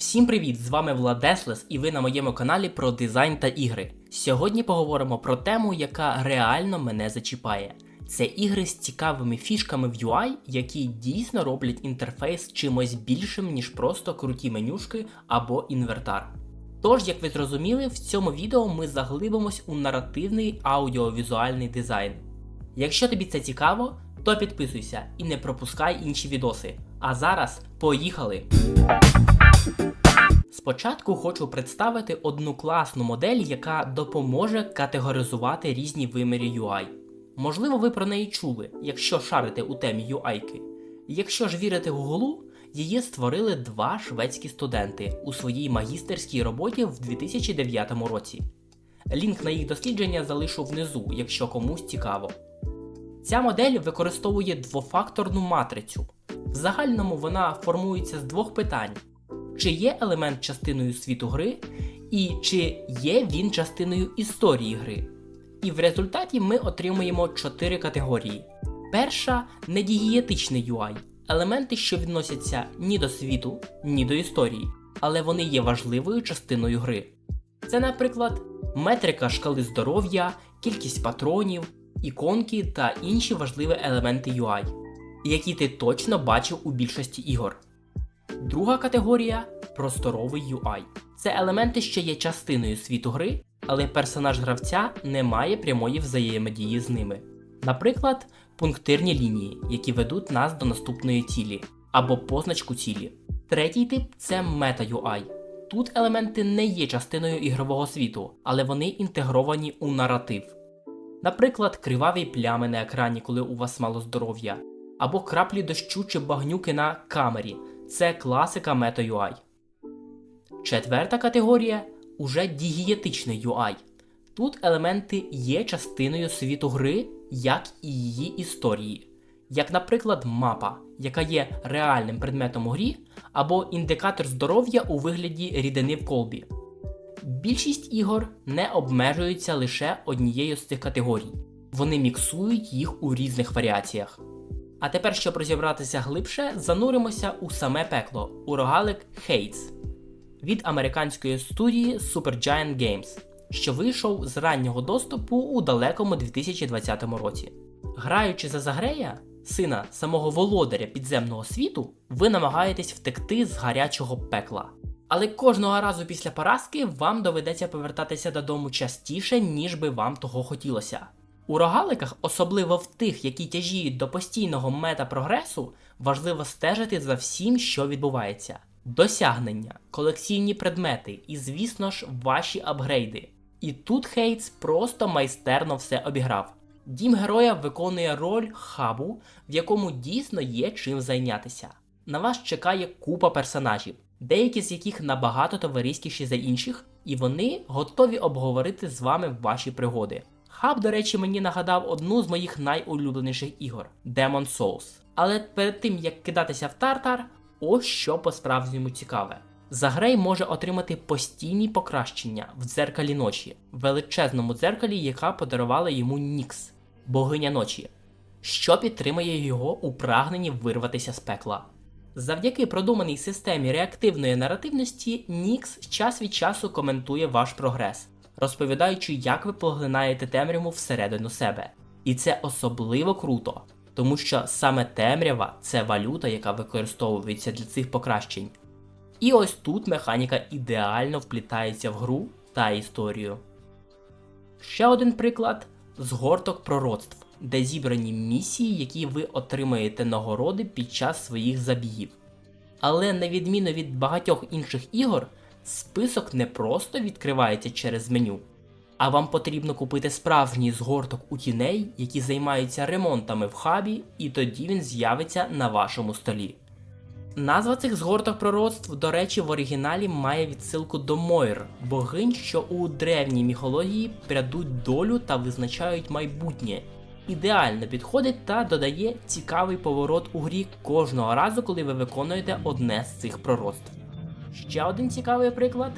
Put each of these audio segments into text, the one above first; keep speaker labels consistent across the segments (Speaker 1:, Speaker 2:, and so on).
Speaker 1: Всім привіт! З вами Владеслес і ви на моєму каналі про дизайн та ігри. Сьогодні поговоримо про тему, яка реально мене зачіпає. Це ігри з цікавими фішками в UI, які дійсно роблять інтерфейс чимось більшим, ніж просто круті менюшки або інвертар. Тож, як ви зрозуміли, в цьому відео ми заглибимось у наративний аудіовізуальний дизайн. Якщо тобі це цікаво, то підписуйся і не пропускай інші відоси. А зараз поїхали! Спочатку хочу представити одну класну модель, яка допоможе категоризувати різні виміри UI. Можливо, ви про неї чули, якщо шарите у темі UI-ки. Якщо ж вірити Гуглу, її створили два шведські студенти у своїй магістерській роботі в 2009 році. Лінк на їх дослідження залишу внизу, якщо комусь цікаво. Ця модель використовує двофакторну матрицю. В загальному вона формується з двох питань: чи є елемент частиною світу гри, і чи є він частиною історії гри. І в результаті ми отримуємо чотири категорії. Перша недієтичний UI елементи, що відносяться ні до світу, ні до історії, але вони є важливою частиною гри. Це, наприклад, метрика шкали здоров'я, кількість патронів, іконки та інші важливі елементи UI, які ти точно бачив у більшості ігор. Друга категорія просторовий UI. Це елементи, що є частиною світу гри, але персонаж гравця не має прямої взаємодії з ними. Наприклад, пунктирні лінії, які ведуть нас до наступної цілі, або позначку цілі. Третій тип це мета-UI. Тут елементи не є частиною ігрового світу, але вони інтегровані у наратив. Наприклад, криваві плями на екрані, коли у вас мало здоров'я, або краплі дощу чи багнюки на камері це класика мета-UI. Четверта категорія уже дієтичний UI. Тут елементи є частиною світу гри, як і її історії, як, наприклад, мапа, яка є реальним предметом у грі, або індикатор здоров'я у вигляді рідини в колбі. Більшість ігор не обмежуються лише однією з цих категорій, вони міксують їх у різних варіаціях. А тепер, щоб розібратися глибше, зануримося у саме пекло у рогалик Hades від американської студії Supergiant Games, що вийшов з раннього доступу у далекому 2020 році. Граючи за Загрея, сина самого володаря підземного світу, ви намагаєтесь втекти з гарячого пекла. Але кожного разу після поразки вам доведеться повертатися додому частіше, ніж би вам того хотілося. У рогаликах, особливо в тих, які тяжіють до постійного метапрогресу, важливо стежити за всім, що відбувається. Досягнення, колекційні предмети і, звісно ж, ваші апгрейди. І тут Хейтс просто майстерно все обіграв. Дім героя виконує роль хабу, в якому дійсно є чим зайнятися. На вас чекає купа персонажів, деякі з яких набагато товариськіші за інших, і вони готові обговорити з вами ваші пригоди. Хаб, до речі, мені нагадав одну з моїх найулюбленіших ігор Demon Souls. Але перед тим як кидатися в тартар, ось що по-справжньому цікаве. Загрей може отримати постійні покращення в дзеркалі ночі, величезному дзеркалі, яка подарувала йому Нікс, богиня ночі, що підтримує його у прагненні вирватися з пекла. Завдяки продуманій системі реактивної наративності, Нікс час від часу коментує ваш прогрес, розповідаючи, як ви поглинаєте темряву всередину себе. І це особливо круто, тому що саме темрява це валюта, яка використовується для цих покращень. І ось тут механіка ідеально вплітається в гру та історію. Ще один приклад згорток пророцтв, де зібрані місії, які ви отримаєте нагороди під час своїх забігів. Але на відміну від багатьох інших ігор, список не просто відкривається через меню, а вам потрібно купити справжній згорток у тіней, які займаються ремонтами в хабі, і тоді він з'явиться на вашому столі. Назва цих згорток пророцтв, до речі, в оригіналі має відсилку до Мойр, богинь, що у древній міфології прядуть долю та визначають майбутнє. Ідеально підходить та додає цікавий поворот у грі кожного разу, коли ви виконуєте одне з цих пророцтв. Ще один цікавий приклад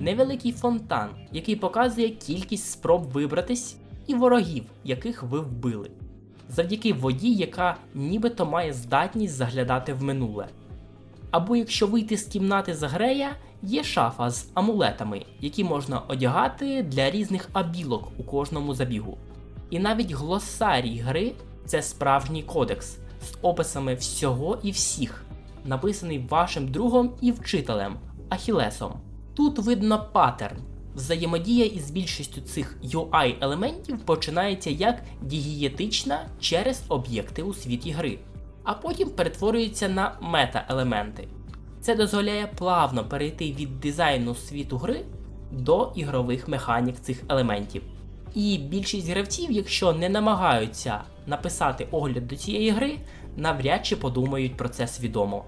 Speaker 1: невеликий фонтан, який показує кількість спроб вибратись і ворогів, яких ви вбили. Завдяки воді, яка нібито має здатність заглядати в минуле. Або якщо вийти з кімнати Загрея, є шафа з амулетами, які можна одягати для різних абілок у кожному забігу. І навіть глосарій гри це справжній кодекс з описами всього і всіх, написаний вашим другом і вчителем Ахілесом. Тут видно паттерн. Взаємодія із більшістю цих UI-елементів починається як дієтична через об'єкти у світі гри, а потім перетворюється на мета-елементи. Це дозволяє плавно перейти від дизайну світу гри до ігрових механік цих елементів. І більшість гравців, якщо не намагаються написати огляд до цієї гри, навряд чи подумають про це свідомо.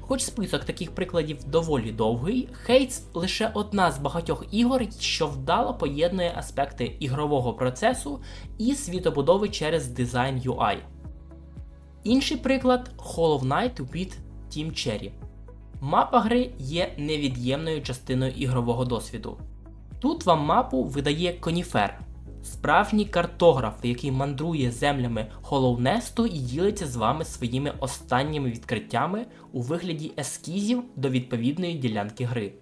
Speaker 1: Хоч список таких прикладів доволі довгий, Хейтс лише одна з багатьох ігор, що вдало поєднує аспекти ігрового процесу і світобудови через дизайн UI. Інший приклад Hollow Knight від Team Cherry. Мапа гри є невід'ємною частиною ігрового досвіду. Тут вам мапу видає Коніфер, справжній картограф, який мандрує землями Холоунесту і ділиться з вами своїми останніми відкриттями у вигляді ескізів до відповідної ділянки гри.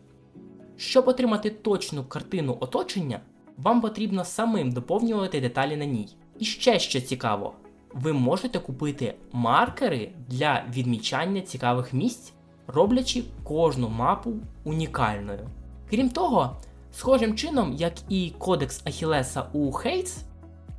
Speaker 1: Щоб отримати точну картину оточення, вам потрібно самим доповнювати деталі на ній. І ще що цікаво, ви можете купити маркери для відмічання цікавих місць, роблячи кожну мапу унікальною. Крім того, Схожим чином, як і Кодекс Ахілеса у Хейтс,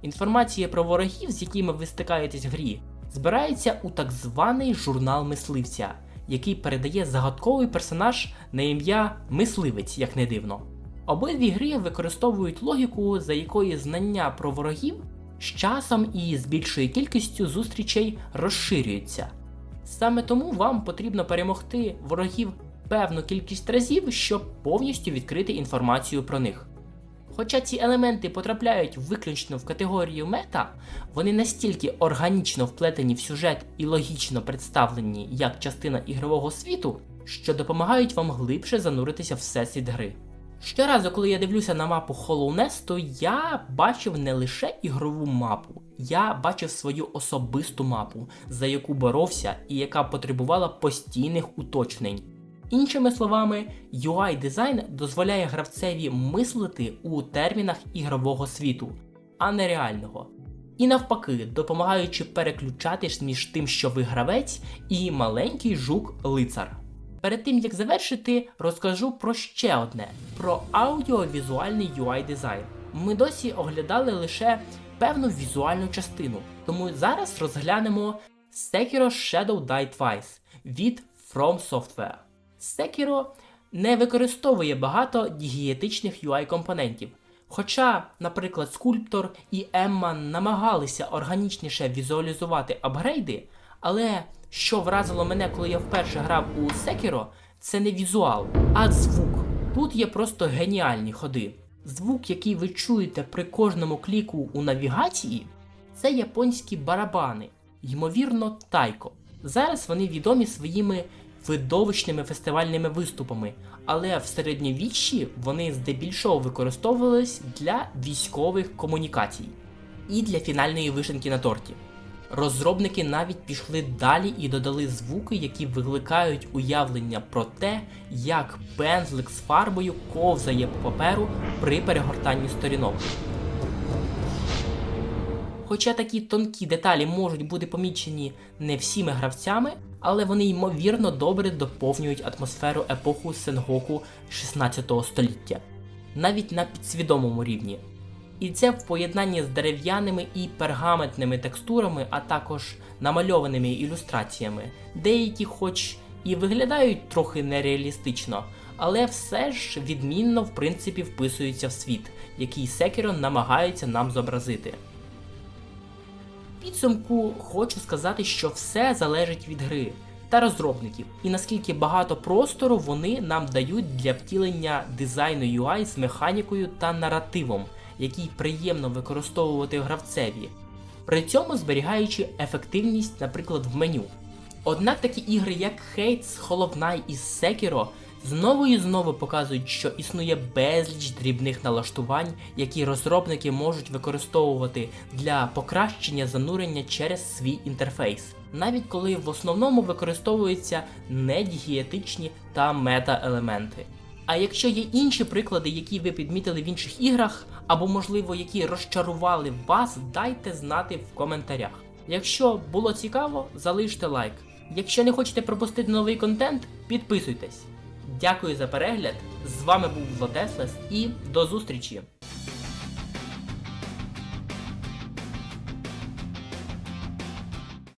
Speaker 1: інформація про ворогів, з якими ви стикаєтесь в грі, збирається у так званий журнал мисливця, який передає загадковий персонаж на ім'я Мисливець, як не дивно. Обидві гри використовують логіку, за якої знання про ворогів з часом і з більшою кількістю зустрічей розширюються. Саме тому вам потрібно перемогти ворогів певну кількість разів, щоб повністю відкрити інформацію про них. Хоча ці елементи потрапляють виключно в категорію мета, вони настільки органічно вплетені в сюжет і логічно представлені як частина ігрового світу, що допомагають вам глибше зануритися в всесвіт гри. Щоразу, коли я дивлюся на мапу Hollow Nest, то я бачив не лише ігрову мапу, я бачив свою особисту мапу, за яку боровся і яка потребувала постійних уточнень. Іншими словами, UI дизайн дозволяє гравцеві мислити у термінах ігрового світу, а не реального. І навпаки, допомагаючи переключатись між тим, що ви гравець, і маленький жук-лицар. Перед тим як завершити, розкажу про ще одне: про аудіовізуальний UI дизайн. Ми досі оглядали лише певну візуальну частину, тому зараз розглянемо Sekiro Shadow Die Twice від From Software. Sekiro не використовує багато дієтичних UI-компонентів. Хоча, наприклад, скульптор і Емма намагалися органічніше візуалізувати апгрейди, але що вразило мене, коли я вперше грав у Sekiro, це не візуал, а звук. Тут є просто геніальні ходи. Звук, який ви чуєте при кожному кліку у навігації, це японські барабани, ймовірно, тайко. Зараз вони відомі своїми видовищними фестивальними виступами, але в середньовіччі вони здебільшого використовувались для військових комунікацій і для фінальної вишенки на торті. Розробники навіть пішли далі і додали звуки, які викликають уявлення про те, як пензлик з фарбою ковзає по паперу при перегортанні сторінок. Хоча такі тонкі деталі можуть бути помічені не всіми гравцями, але вони ймовірно добре доповнюють атмосферу епоху Сенгоку 16 століття, навіть на підсвідомому рівні. І це в поєднанні з дерев'яними і пергаментними текстурами, а також намальованими ілюстраціями, деякі, хоч і виглядають трохи нереалістично, але все ж відмінно в принципі вписуються в світ, який Секіро намагається нам зобразити підсумку хочу сказати, що все залежить від гри та розробників, і наскільки багато простору вони нам дають для втілення дизайну UI з механікою та наративом, який приємно використовувати гравцеві, при цьому зберігаючи ефективність, наприклад, в меню. Однак такі ігри, як Hades, Hollow Knight і Sekiro знову і знову показують, що існує безліч дрібних налаштувань, які розробники можуть використовувати для покращення занурення через свій інтерфейс. навіть коли в основному використовуються недієтичні та мета-елементи. А якщо є інші приклади, які ви підмітили в інших іграх, або можливо які розчарували вас, дайте знати в коментарях. Якщо було цікаво, залиште лайк. Якщо не хочете пропустити новий контент, підписуйтесь. Дякую за перегляд. З вами був Златеслес і до зустрічі!